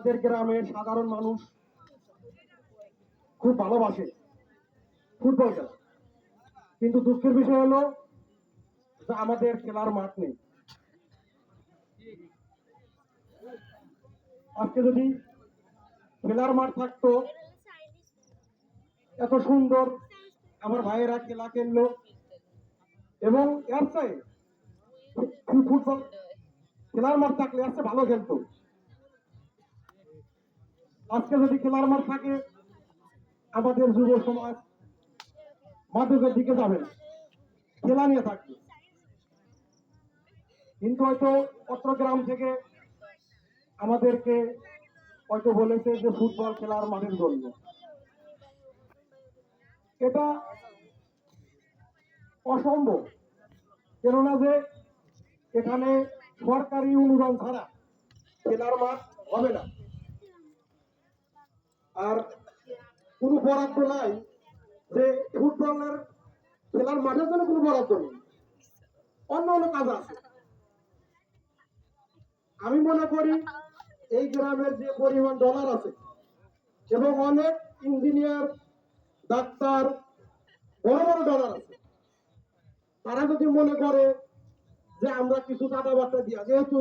আমাদের গ্রামের সাধারণ মানুষ খুব ভালোবাসে ফুটবল খেলা। কিন্তু দুঃখের বিষয় হলো, আমাদের খেলার মাঠ নেই। আজকে যদি খেলার মাঠ থাকতো, এত সুন্দর আমার ভাইয়েরা খেলা খেললো। এবং এর চাই ফুটবল খেলার মাঠ থাকলে এর ভালো খেলতো। আজকে যদি খেলার মাঠ থাকে, আমাদের যুব সমাজ মাদকের দিকে যাবে খেলা নিয়ে থাকবে। কিন্তু হয়তো অত্র গ্রাম থেকে আমাদেরকে হয়তো বলেছে যে ফুটবল খেলার মাঠের জন্য। এটা অসম্ভব। কেননা যে এখানে সরকারি অনুদান ছাড়া খেলার মাঠ হবে না। আর কোনো বরাদ্দ নাই যে ফুটবলের খেলার মাঠের জন্য কোনো বরাদ্দ নেই। অন্য অন্য কাজ আছে। আমি মনে করি এই গ্রামের যে পরিমাণ ডলার আছে এবং অনেক ইঞ্জিনিয়ার ডাক্তার, বড় বড় ডলার আছে। তারা যদি মনে করে যে আমরা কিছু টাকা বার্তা দিয়া, যেহেতু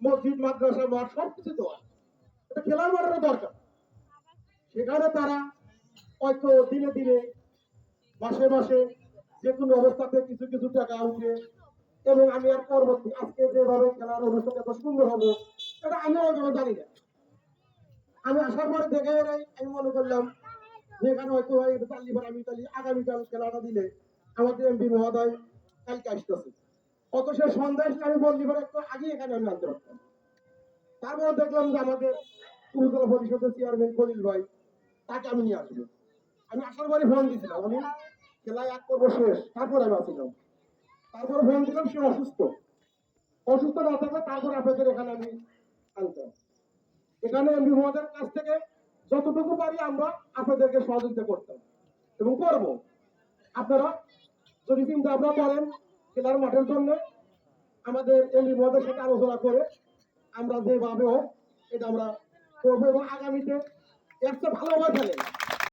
মসজিদ, মাদ্রাসা, মাঠ সবকিছু দেওয়া। এটা খেলার মাঠেরও দরকার। সেখানে তারা হয়তো দিনে দিনে, মাসে মাসে যে কোনো অবস্থাতে কিছু কিছু টাকা উঠে এবং আমি আর পরবর্তী, আজকে যেভাবে খেলার অনুষ্ঠান এত সুন্দর হলো, এটা আমি ওইভাবে জানি না। আমি আসার পরে দেখে আমি মনে করলাম যে এখানে হয়তো হয় তাল্লি পর আমি তালি আগামীকাল খেলাটা দিলে আমাদের এমপি মহোদয় কালকে আসতেছে। অত সে সন্ধ্যা আমি বললি পরে একটু আগে এখানে আমি আনতে পারতাম। তারপরে দেখলাম যে আমাদের উপজেলা পরিষদের চেয়ারম্যান খলিল ভাই তাকে আমি নিয়ে আসব। আমি আসার পরে ফোন দিয়েছিলাম, আমি খেলায় এক করব শেষ, তারপরে আমি আসছিলাম তারপরে ফোন দিলাম, সে অসুস্থ। অসুস্থ না থাকলে তারপর আপনাদের এখানে আমি আনতাম। এখানে এমপি মহোদয়ের কাছ থেকে যতটুকু পারি আমরা আপনাদেরকে সহযোগিতা করতাম এবং করব। আপনারা যদি চিন্তা ভাবনা করেন খেলার মাঠের জন্য, আমাদের এমপি মহাদের সাথে আলোচনা করে আমরা যেভাবে হোক এটা আমরা করব এবং আগামীতে একটা ভালোভাবে খেলেন।